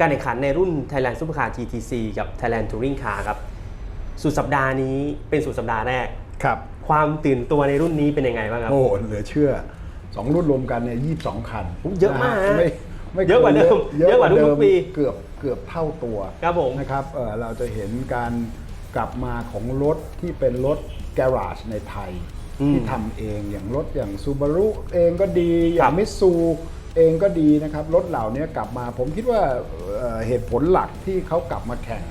การแข่งขันในรุ่น Thailand Supercar GTC กับ Thailand Touring Car ครับ สุดสัปดาห์นี้เป็นสุดสัปดาห์แรก ครับ ความตื่นตัวในรุ่นนี้เป็นยังไงบ้างครับ โอ้โหเหลือเชื่อสองรุ่นรวมกันเนี่ยยี่สองคันเยอะมากนฮะฮไม่ไม่เยอะกว่าเดิมเยอะกว่าทุกๆปีเกือบเกือบเท่าตัวครับผม นะครับเอ่อเราจะเห็นการกลับมาของรถที่เป็นรถ garage ในไทย อืมที่ทำเองอย่างรถอย่างซูบารุเองก็ดีอครัย่างบมิตซู เองก็ดีนะครับรถเหล่านี้กลับมา ผมคิดว่าเอ่อเหตุผลหลักที่เขากลับมาแข่ง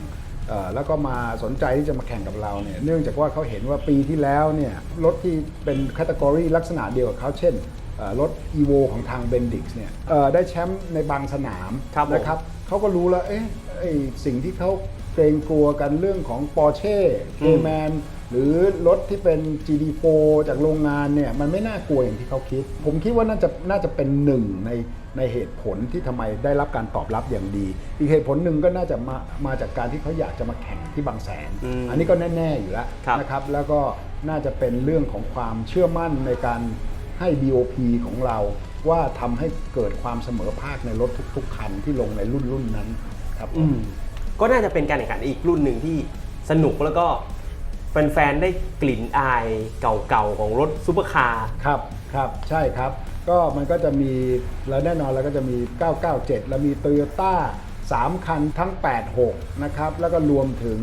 เอ่อแล้วก็มาสนใจที่จะมาแข่งกับเราเนี่ยเนื่องจากว่าเขาเห็นว่าปีที่แล้วเนี่ยรถที่เป็นแคตตากรีลักษณะเดียวกับเขาเช่นเอ่อรถ e v o ของทาง Bendix เนี่ยเอ่อได้แชมป์ในบางสนามครับผมนะครับเขาก็รู้แล้วเอ๊ะไอสิ่งที่เขาเกรงกลัวกันเรื่องของ Porsche อื c มแมน หรือรถที่เป็น GD4 จากโรงงานเนี่ยมันไม่น่ากลัวอย่างที่เขาคิด ผมคิดว่าน่าจะน่าจะเป็นหนึ่งในในเหตุผลที่ทำไมได้รับการตอบรับอย่างดี อีกเหตุผลหนึ่งก็น่าจะมามาจากการที่เขาอยากจะมาแข่งที่บางแสนอืมอันนี้ก็แน่ ๆ อยู่แล้วครับนะครับ แล้วก็น่าจะเป็นเรื่องของความเชื่อมั่นในการให้ BOP ของเราว่าทำให้เกิดความเสมอภาคในรถทุก ๆ คันที่ลงในรุ่นรุ่นๆนั้นครับผมอืมก็น่าจะเป็นการแข่งขันอีกรุ่นหนึ่งที่สนุกแล้วก็ แฟนๆ ได้กลิ่นอายเก่าๆ ของรถซูเปอร์คาร์ ครับครับใช่ครับ ก็มันก็จะมีแล้วแน่นอนแล้วก็จะมี 997 แล้วมี t o y ยต้า3คันทั้ง 86 นะครับ แล้วก็รวมถึง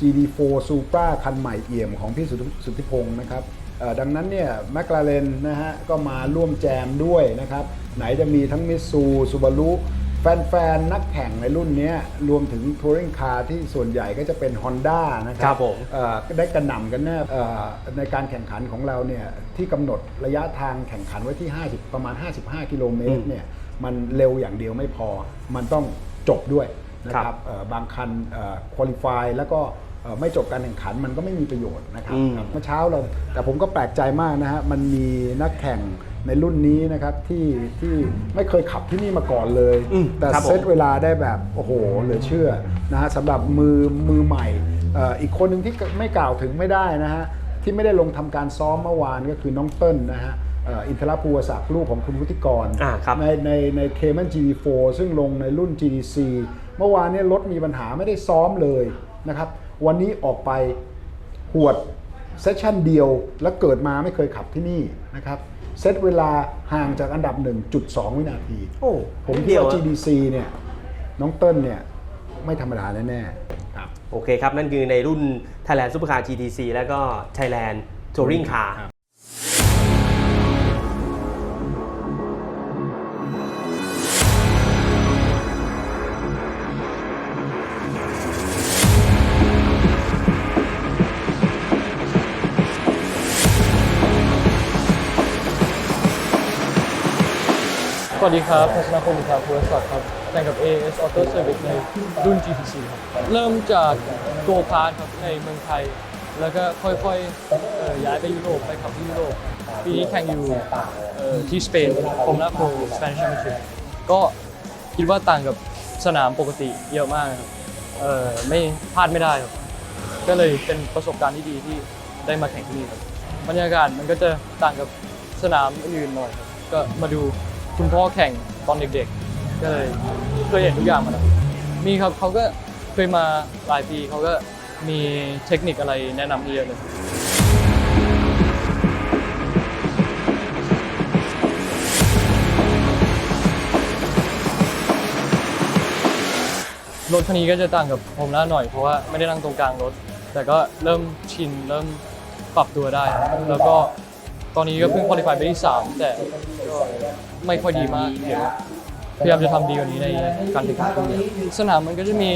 GD4 Supra คันใหม่เอี่ยมของพี่สุทธิพงศ์นะครับดังนั้นเนี่ยแมคลาเรนนะฮะก็มาร่วมแจมด้วยนะครับ ไหนจะมีทั้งมิสซูซูบารุ แฟนๆ นักแข่งในรุ่นเนี้ยรวมถึงทัวริงคาร์ที่ส่วนใหญ่ก็จะเป็น Honda นะคครัรับผมเอ่อได้กระหน่ำกันแน่เอ่อในการแข่งขันของเราเนี่ยที่กำหนดระยะทางแข่งขันไว้ที่ 50 ประมาณ 55 กิโลเมตรเนี่ยมันเร็วอย่างเดียวไม่พอ มันต้องจบด้วยนะคครัรับบเอ่อบางคันคุริฟายแล้วก็เอ่อ ไม่จบการแข่งขันมันก็ไม่มีประโยชน์นะครับอืมครับเมื่อเช้าเราแต่ผมก็แปลกใจมากนะฮะมันมีนักแข่งในรุ่นนี้นะครับที่ที่ไม่เคยขับที่นี่มาก่อนเลย อืมแต่ครับผม เซตเวลาได้แบบโอ้โหเหลือเชื่อนะฮะสำหรับมือมือใหม่เอ่ออีกคนหนึ่งที่ไม่กล่าวถึงไม่ได้นะฮะที่ไม่ได้ลงทำการซ้อมเมื่อวานก็คือน้องเติ้ลนะฮะเอ่ออินทรภูวศักดิ์ลูกของคุณวุฒิกร อ่าครับ ในในในเคมัน GD4 ซึ่งลงในรุ่น GDC เมื่อวานเนี่ยรถมีปัญหาไม่ได้ซ้อมเลยนะครับ วันนี้ออกไปหวดเซสชั่นเดียวแล้วเกิดมาไม่เคยขับที่นี่นะครับเซตเวลาห่างจากอันดับ 1.2 วินาที โอ้ผมคิดเดียวว่าอะ GDC เนี่ย น้องเติ้ลเนี่ย ไม่ธรรมดาแน่ๆครับ โอเคครับ นั่นคือในรุ่น Thailand Supercar GTC แล้วก็ Thailand Touring Car สวัสดีครับพัชนาคมครับภูรศักดิ์ครับแต่งกับ AS Auto Service ในรุ่น GTC ครับเริ่มจากโกคาร์ครับในเมืองไทย แล้วก็ค่อยๆย้ายไปยุโรปไปขับที่ยุโรปปีนี้แข่งอยู่ที่สเปนผมนาโค Spanish Championship ก็คิดว่าต่างกับสนามปกติเยอะมากครับเอ่อไม่พลาดไม่ได้ครับก็เลยเป็นประสบการณ์ที่ดีที่ได้มาแข่งที่นี่ครับบรรยากาศมันก็จะต่างกับสนามอื่นหน่อยครับก็มาดู คุณพ่อแข่งตอนเด็กๆ ก็เลยเคยเห็นทุกอย่างมาแล้วมีครับเขาก็เคยมาหลายปีเขาก็มีเทคนิคอะไรแนะนำเยอะเลยรถคันนี้ก็จะต่างกับผมน่าหน่อยเพราะว่าไม่ได้นั่งตรงกลางรถ แต่ก็เริ่มชินเริ่มปรับตัวได้ แล้วก็ ตอนนี้ก็เพิ่งคุริฟายไปที่ 3 แต่ก็ไม่ค่อยดีมากเดี๋ยวพยายามจะทำดีกว่านี้ในการแข่งขันพรุ่งนี้สนามมันก็จะมี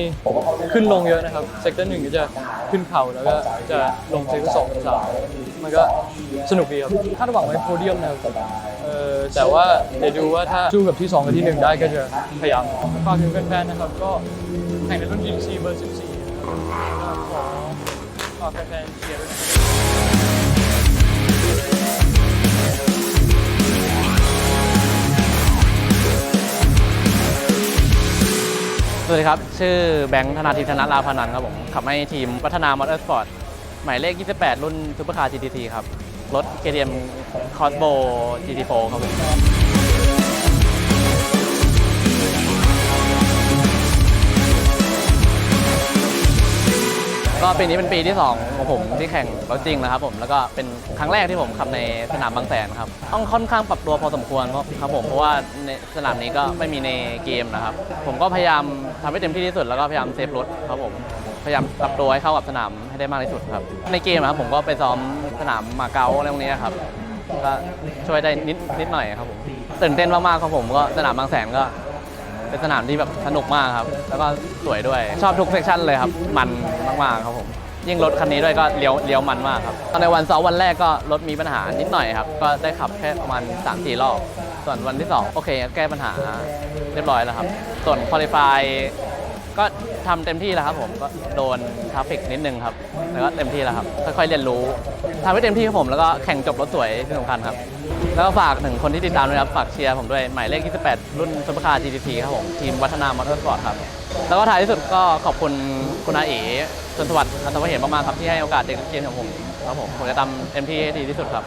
ขึ้นลงเยอะนะครับ เซกเตอร์หนึ่งก็จะขึ้นเขาแล้วก็จะลงเซกเตอร์สองสามมันก็สนุกดีครับคาดหวังไว้โพเดียมนะครับเออแต่ว่าเดี๋ยวดูว่าถ้าสู้กับที่2กับที่ 1 ได้ก็จะพยายามฝากถึงแฟนๆนะครับ ก็แข่งในรุ่น GC เบอร์ 14นะครับก็ขอฝากแฟนๆเชียร์ด้วย วัสดีครับ ชื่อแบงค์ธนาทิพย์ธนลาพนันครับผม ขับให้ทีมพัฒนามอเตอร์สปอร์ต หมายเลข 28 รุ่นซูเปอร์คาร์ GTT ครับ รถ KTM Crossbow GT4 ครับผม ก็ปีนี้เป็นปีที่ 2 ของผมที่แข่งรถจริงนะครับผมแล้วก็เป็นครั้งแรกที่ผมขับในสนามบางแสนครับต้องค่อนข้างปรับตัวพอสมควรเพราะครับผมเพราะว่าในสนามนี้ก็ไม่มีในเกมนะครับ ผมก็พยายามทำให้เต็มที่ที่สุดแล้วก็พยายามเซฟรถครับผมพยายามปรับตัวให้เข้ากับสนามให้ได้มากที่สุดครับในเกมครับผมก็ไปซ้อมสนามมาเก๊าอะไรพวกนี้ครับก็ช่วยได้นิดนิดหน่อยครับผมตื่นเต้นมากๆครับผมก็สนามบางแสนก็ เป็นสนามที่แบบสนุกมากครับ แล้วก็สวยด้วย ชอบทุกเซกชันเลยครับ มันมากๆครับผม ยิ่งรถคันนี้ด้วยก็เลี้ยวเลี้ยวมันมากครับ ตอนในวันเสาร์วันแรกก็รถมีปัญหานิดหน่อยครับ ก็ได้ขับแค่ประมาณ 3 4 รอบ ส่วนวันที่ 2 โอเคแก้ปัญหาเรียบร้อยแล้วครับ ส่วนคอลิฟายก็ทำเต็มที่แล้วครับผมก็โดนทราฟิกนิดนึงครับแล้วก็เต็มที่แล้วครับ ค่อยๆเรียนรู้ทำให้เต็มที่ครับผมแล้วก็แข่งจบรถสวยที่สำคัญครับ แล้วก็ฝากถึงคนที่ติดตามด้วยครับฝากเชียร์ผมด้วย หมายเลข 28 รุ่นซุปเปอร์คาร์ GTP ครับผม ทีมวัฒนามอเตอร์สปอร์ตครับ แล้วก็ท้ายที่สุดก็ขอบคุณคุณอาเอ๋ชนสวัสดิ์อัศวเหตุมากๆครับที่ให้โอกาสเด็กนักเรียนของผมครับผมผมจะทำเต็มที่ให้ดีที่สุดครับ